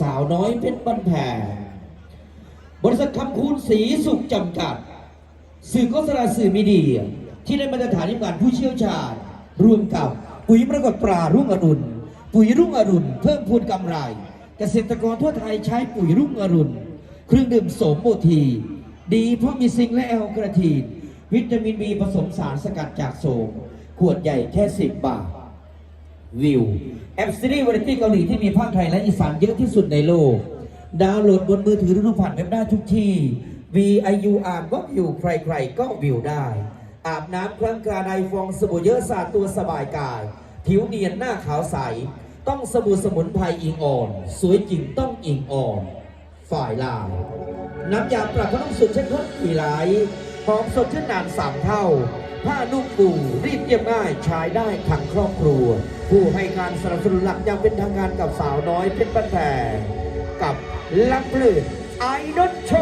สาวน้อยเพชรบ้านแพงบริษัทคำคูณสีสุขจำกัด สื่อโฆษณาสื่อมีเดีย ที่ได้มาตรฐานในการผู้เชี่ยวชาญรวมกับปุ๋ยปรากฏปลารุ่งอรุณ ปุ๋ยรุ่งอรุณ เพิ่มพูนกำไร เกษตรกรทั่วไทยใช้ปุ๋ยรุ่งอรุณ เครื่องดื่มโสมโมที ดีเพราะมีซิงและแอลกระทีน วิตามินบีผสมสารสกัดจากโสม ขวดใหญ่แค่10บาท วิวแอปซีรีส์วาไรตี้เกาหลีที่มีภาคไทยและอีสานเยอะที่สุดในโลก ดาวน์โหลดบนมือถือหรือดูผ่านเว็บได้ทุกที่ VIU อ่านก็วิวใครๆ ก็วิวได้ อาบน้ำครั้งกาไดฟองสบู่เยอะสาดตัวสบายกาย ผิวเนียนหน้าขาวใส ต้องสบู่สมุนไพรอิงอ่อน สวยจริงต้องอิงอ่อน ฝ่ายลาว น้ำยาปรับผ้านุ่มสุดเช่นข้นอีไลหอมสดชื่นนานสามเท่า ผ้านุ่มปูรีบเยี่ยมง่ายใช้ได้ทั้งครอบครัว ผู้ให้การสนับสนุนหลักอยังเป็นทางการกับสาวน้อยเพชรบ้านแพรกับลักเลือดไอดอลโช